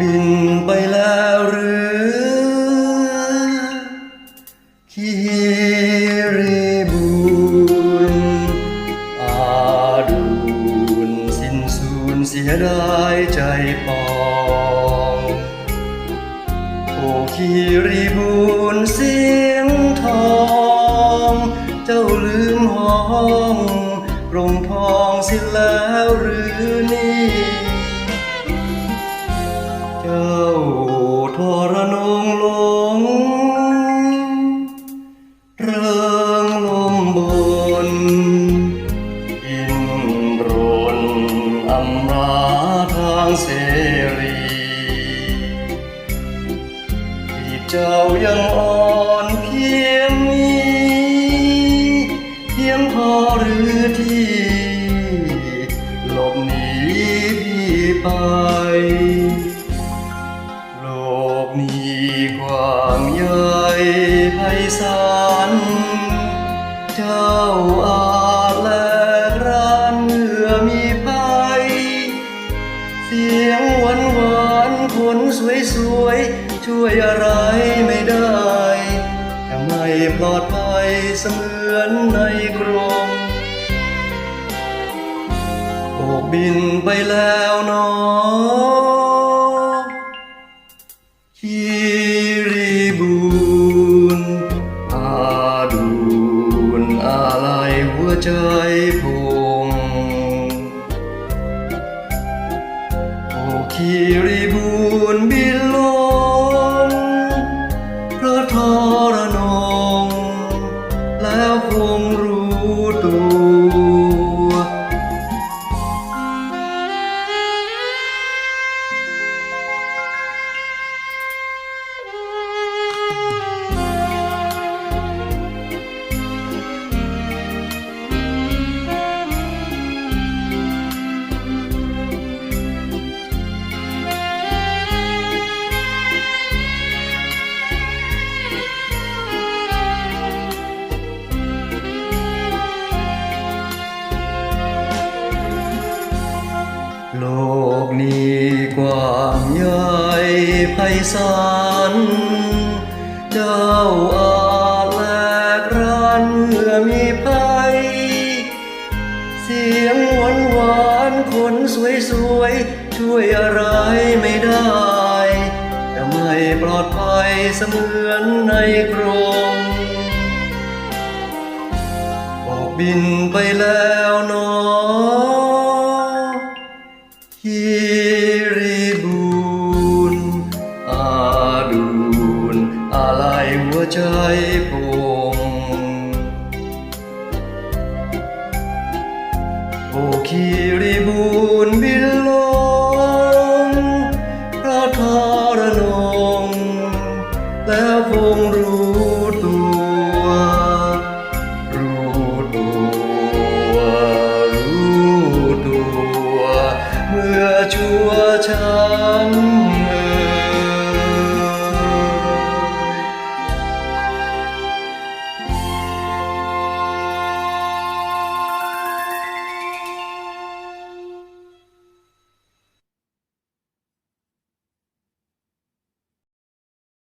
บินไปแล้วหรือคีรีบูนอาดูนสิ้นสูญเสียดายใจปองโอ้คีรีบูนเสียงทองเจ้าลืมห้องกรงทองสิ้นแล้วหรือนี่ จ้าทรนงลงเริงลมบนอินรนอำนาทางเสรีที่เจ้ายังอ่อนเพียงนี้เพียงพอหรือที่หลบหนีพี่ไป นี้กว้างใหญ่ไพศาลเจ้าอาแลกรันเมื่อมีภัย เสียงหวานหวานคนสวยสวยๆช่วยอะไรไม่ได้จะไม่ปลอดภัยเสมือนในกรงโอบบินไปแล้วหนอคี โอ้คี กว้างใหญ่ไพศาลเจ้าอาจแลกรันเมื่อมีภัย เสียงหวานหวานคนสวยสวยๆช่วยอะไรไม่ได้ แต่ไม่ปลอดภัยเสมือนในกรงออกบินไปแล้วหนอ จโป่งโอคีรีบูนบิลลงพระทารนงแล้วคง